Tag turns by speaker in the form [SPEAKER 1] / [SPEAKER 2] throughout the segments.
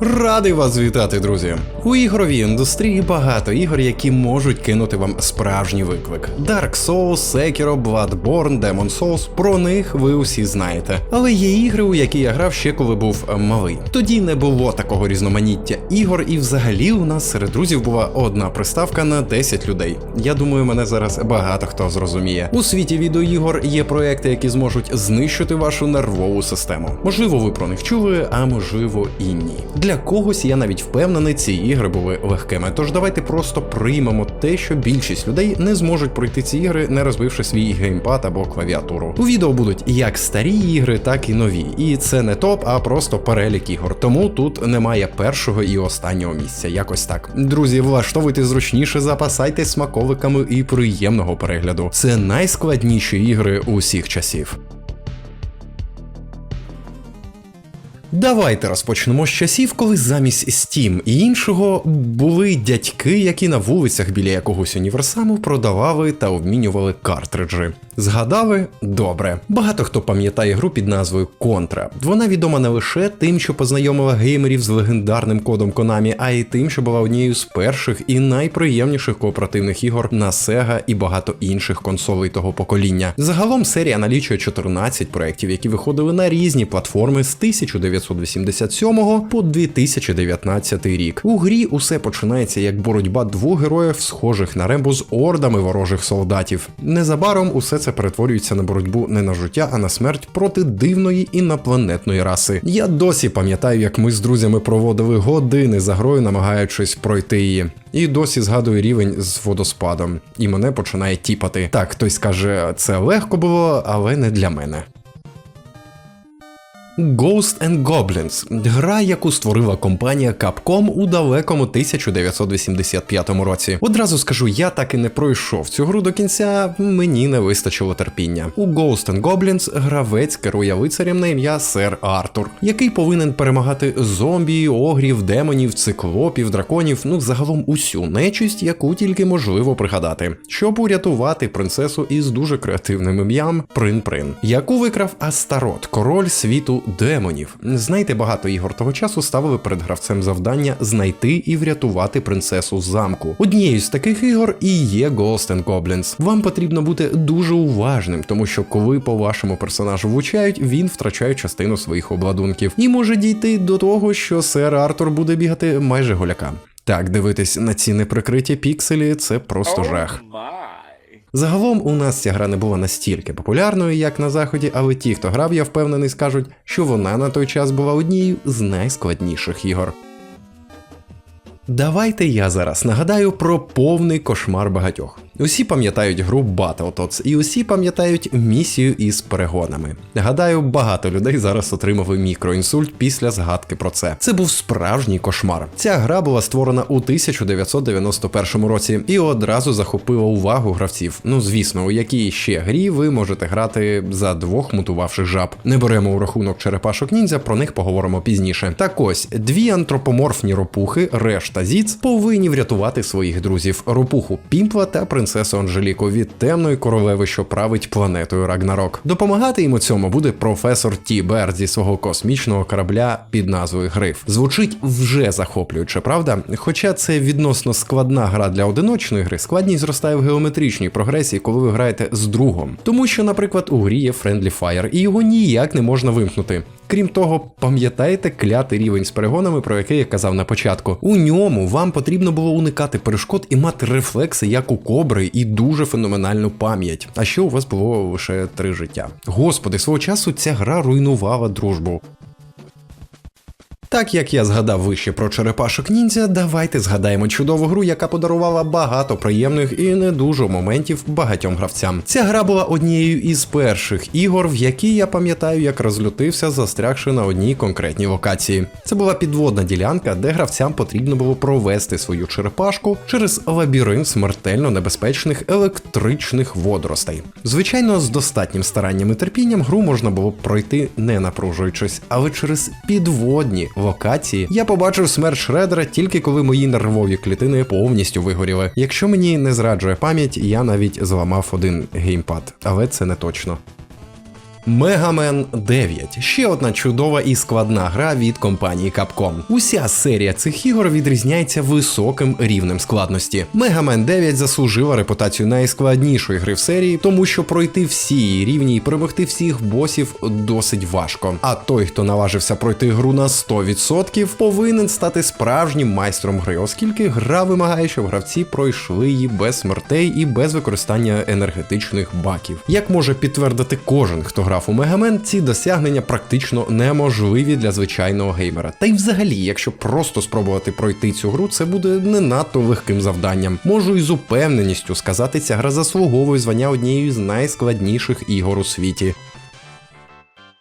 [SPEAKER 1] Радий вас вітати, друзі. У ігровій індустрії багато ігор, які можуть кинути вам справжній виклик. Dark Souls, Sekiro, Bloodborne, Demon Souls, про них ви усі знаєте. Але є ігри, у які я грав ще коли був е, малий. Тоді не було такого різноманіття ігор, і взагалі у нас серед друзів була одна приставка на 10 людей. Я думаю, мене зараз багато хто зрозуміє. У світі відеоігор є проекти, які зможуть знищити вашу нервову систему. Можливо, ви про них чули, а можливо і ні. Для когось я навіть впевнений, ці ігри були легкими. Тож давайте просто приймемо те, що більшість людей не зможуть пройти ці ігри, не розбивши свій геймпад або клавіатуру. У відео будуть як старі ігри, так і нові. І це не топ, а просто перелік ігор. Тому тут немає першого і останнього місця. Якось так. Друзі, влаштовуйте зручніше, запасайтесь смаковиками і приємного перегляду. Це найскладніші ігри усіх часів. Давайте розпочнемо з часів, коли замість Steam і іншого були дядьки, які на вулицях біля якогось універсаму продавали та обмінювали картриджі. Згадали? Добре. Багато хто пам'ятає гру під назвою Contra. Вона відома не лише тим, що познайомила геймерів з легендарним кодом Konami, а й тим, що була однією з перших і найприємніших кооперативних ігор на Sega і багато інших консолей того покоління. Загалом серія налічує 14 проєктів, які виходили на різні платформи з 1987 по 2019 рік. У грі усе починається як боротьба двох героїв, схожих на Рембо з ордами ворожих солдатів. Незабаром усе це перетворюється на боротьбу не на життя, а на смерть проти дивної інопланетної раси. Я досі пам'ятаю, як ми з друзями проводили години за грою, намагаючись пройти її. І досі згадую рівень з водоспадом, і мене починає тіпати. Так, хтось скаже, це легко було, але не для мене. Ghost and Goblins гра, яку створила компанія Capcom у далекому 1985 році. Одразу скажу, я так і не пройшов цю гру до кінця, мені не вистачило терпіння. У Ghost and Goblins гравець керує лицарем на ім'я Сер Артур, який повинен перемагати зомбі, огрів, демонів, циклопів, драконів, ну загалом усю нечисть, яку тільки можливо пригадати, щоб урятувати принцесу із дуже креативним ім'ям Прин-Прин, яку викрав Астарот, король світу демонів. Знаєте, багато ігор того часу ставили перед гравцем завдання знайти і врятувати принцесу з замку. Однією з таких ігор і є Ghost and Goblins. Вам потрібно бути дуже уважним, тому що коли по вашому персонажу влучають, він втрачає частину своїх обладунків і може дійти до того, що сер Артур буде бігати майже голяка. Так, дивитись на ці неприкриті пікселі це просто жах. Загалом у нас ця гра не була настільки популярною, як на заході, але ті, хто грав, я впевнений, скажуть, що вона на той час була однією з найскладніших ігор. Давайте я зараз нагадаю про повний кошмар багатьох. Усі пам'ятають гру Battletoads і усі пам'ятають місію із перегонами. Гадаю, багато людей зараз отримали мікроінсульт після згадки про це. Це був справжній кошмар. Ця гра була створена у 1991 році і одразу захопила увагу гравців. Ну звісно, у якій ще грі ви можете грати за двох мутувавших жаб. Не беремо у рахунок черепашок ніндзя, про них поговоримо пізніше. Так ось дві антропоморфні ропухи, Реш та Зіц, повинні врятувати своїх друзів ропуху Пімпла та принцесу Анжеліку від темної королеви, що править планетою Рагнарок. Допомагати їм у цьому буде професор Ті Бер зі свого космічного корабля під назвою Гриф. Звучить вже захоплююче, правда? Хоча це відносно складна гра для одиночної гри, складність зростає в геометричній прогресії, коли ви граєте з другом. Тому що, наприклад, у грі є Friendly Fire, і його ніяк не можна вимкнути. Крім того, пам'ятаєте клятий рівень з перегонами, про який я казав на початку. У ньому вам потрібно було уникати перешкод і мати рефлекси, як у кобри, і дуже феноменальну пам'ять. А ще у вас було лише три життя. Господи, свого часу ця гра руйнувала дружбу. Так як я згадав вище про черепашок ніндзя, давайте згадаємо чудову гру, яка подарувала багато приємних і не дуже моментів багатьом гравцям. Ця гра була однією із перших ігор, в якій я пам'ятаю, як розлютився, застрягши на одній конкретній локації. Це була підводна ділянка, де гравцям потрібно було провести свою черепашку через лабіринт смертельно небезпечних електричних водоростей. Звичайно, з достатнім старанням і терпінням гру можна було пройти не напружуючись, але через підводні локації я побачив смерть Шредера тільки коли мої нервові клітини повністю вигоріли. Якщо мені не зраджує пам'ять, я навіть зламав один геймпад, але це не точно. Man 9 ще одна чудова і складна гра від компанії Capcom. Уся серія цих ігор відрізняється високим рівнем складності. Man 9 заслужила репутацію найскладнішої гри в серії, тому що пройти всі її рівні і перемогти всіх босів досить важко. А той, хто наважився пройти гру на 100%, повинен стати справжнім майстром гри, оскільки гра вимагає, щоб гравці пройшли її без смертей і без використання енергетичних баків. Як може підтвердити кожен, хто грав у Мегамен, ці досягнення практично неможливі для звичайного геймера. Та й взагалі, якщо просто спробувати пройти цю гру, це буде не надто легким завданням. Можу із упевненістю сказати, ця гра заслуговує звання однією з найскладніших ігор у світі.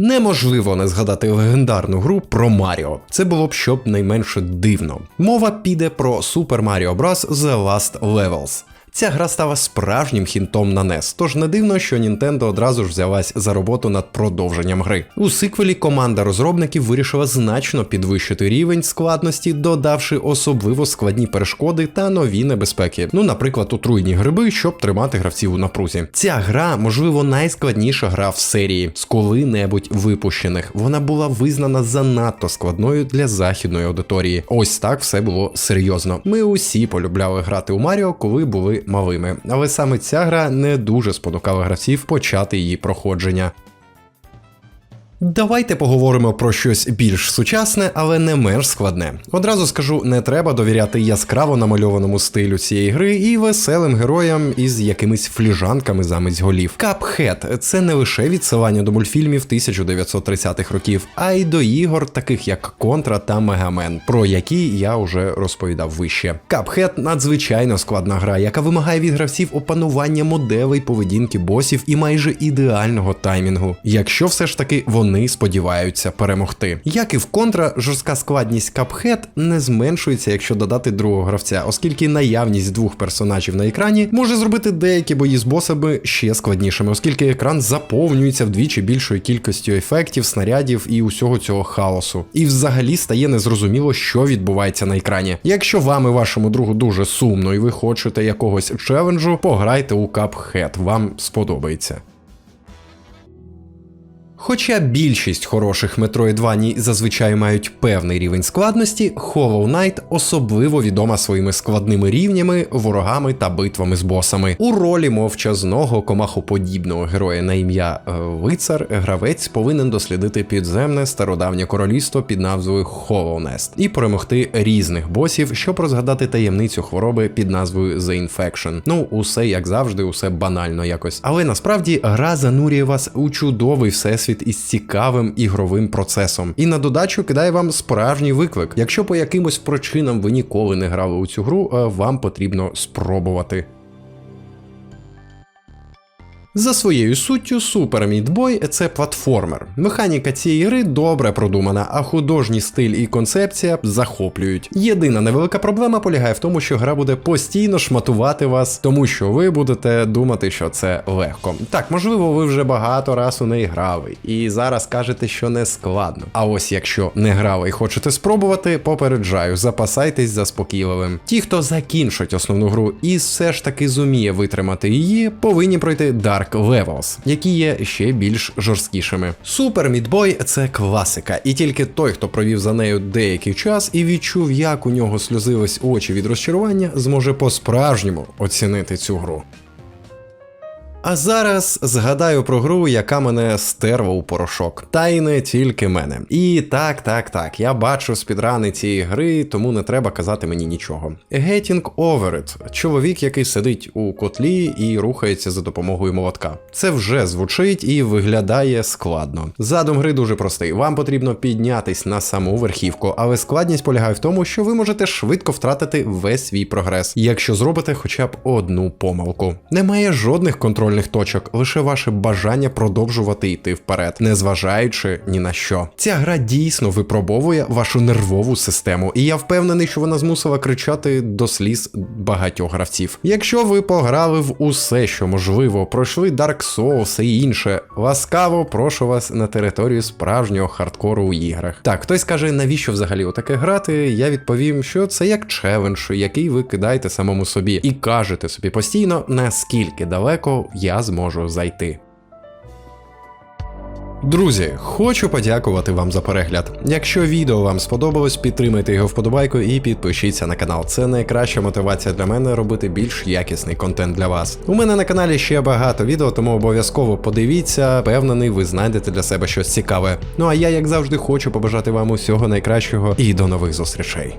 [SPEAKER 1] Неможливо не згадати легендарну гру про Маріо. Це було б щоб найменше дивно. Мова піде про Super Mario Bros. The Last Levels. Ця гра стала справжнім хінтом на NES, тож не дивно, що Nintendo одразу ж взялась за роботу над продовженням гри. У сиквелі команда розробників вирішила значно підвищити рівень складності, додавши особливо складні перешкоди та нові небезпеки. Ну, наприклад, отруйні гриби, щоб тримати гравців у напрузі. Ця гра, можливо, найскладніша гра в серії з коли-небудь випущених. Вона була визнана занадто складною для західної аудиторії. Ось так все було серйозно. Ми усі полюбляли грати у Маріо, коли були малими. Але саме ця гра не дуже спонукала гравців почати її проходження. Давайте поговоримо про щось більш сучасне, але не менш складне. Одразу скажу, не треба довіряти яскраво намальованому стилю цієї гри і веселим героям із якимись фліжанками замість голів. Cuphead – це не лише відсилання до мультфільмів 1930-х років, а й до ігор, таких як Contra та Man, про які я вже розповідав вище. Cuphead – надзвичайно складна гра, яка вимагає від гравців опанування моделей поведінки босів і майже ідеального таймінгу. Якщо все ж таки вони вони сподіваються перемогти. Як і в контра, жорстка складність Cuphead не зменшується, якщо додати другого гравця, оскільки наявність двох персонажів на екрані може зробити деякі бої з босами ще складнішими, оскільки екран заповнюється вдвічі більшою кількістю ефектів, снарядів і усього цього хаосу. І взагалі стає незрозуміло, що відбувається на екрані. Якщо вам і вашому другу дуже сумно, і ви хочете якогось челенджу, пограйте у Cuphead, вам сподобається. Хоча більшість хороших Metroidvanii зазвичай мають певний рівень складності, Hollow Knight особливо відома своїми складними рівнями, ворогами та битвами з босами. У ролі мовчазного комахоподібного героя на ім'я е, Лицар гравець повинен дослідити підземне стародавнє королівство під назвою Nest і перемогти різних босів, щоб розгадати таємницю хвороби під назвою The Infection. Ну, усе як завжди, усе банально якось. Але насправді гра занурює вас у чудовий всесвіт всесвіт із цікавим ігровим процесом. І на додачу кидає вам справжній виклик. Якщо по якимось причинам ви ніколи не грали у цю гру, е, вам потрібно спробувати. За своєю суттю, Super Meat Boy – це платформер. Механіка цієї гри добре продумана, а художній стиль і концепція захоплюють. Єдина невелика проблема полягає в тому, що гра буде постійно шматувати вас, тому що ви будете думати, що це легко. Так, можливо, ви вже багато раз у неї грали, і зараз кажете, що не складно. А ось якщо не грали і хочете спробувати, попереджаю, запасайтесь заспокійливим. Ті, хто закінчить основну гру і все ж таки зуміє витримати її, повинні пройти Dark Dark Levels, які є ще більш жорсткішими. Meat Boy – це класика, і тільки той, хто провів за нею деякий час і відчув, як у нього сльозились очі від розчарування, зможе по-справжньому оцінити цю гру. А зараз згадаю про гру, яка мене стерла у порошок. Та й не тільки мене. І так, так, так, я бачу спідрани цієї гри, тому не треба казати мені нічого. Getting Over It – чоловік, який сидить у котлі і рухається за допомогою молотка. Це вже звучить і виглядає складно. Задум гри дуже простий. Вам потрібно піднятись на саму верхівку, але складність полягає в тому, що ви можете швидко втратити весь свій прогрес, якщо зробите хоча б одну помилку. Немає жодних контрольних контрольних точок, лише ваше бажання продовжувати йти вперед, незважаючи ні на що. Ця гра дійсно випробовує вашу нервову систему, і я впевнений, що вона змусила кричати до сліз багатьох гравців. Якщо ви пограли в усе, що можливо, пройшли Dark Souls і інше, ласкаво прошу вас на територію справжнього хардкору у іграх. Так, хтось каже, навіщо взагалі отаке грати? Я відповім, що це як челендж, який ви кидаєте самому собі, і кажете собі постійно, наскільки далеко я зможу зайти. Друзі, хочу подякувати вам за перегляд. Якщо відео вам сподобалось, підтримайте його вподобайкою і підпишіться на канал. Це найкраща мотивація для мене робити більш якісний контент для вас. У мене на каналі ще багато відео, тому обов'язково подивіться. Впевнений, ви знайдете для себе щось цікаве. Ну а я, як завжди, хочу побажати вам усього найкращого і до нових зустрічей.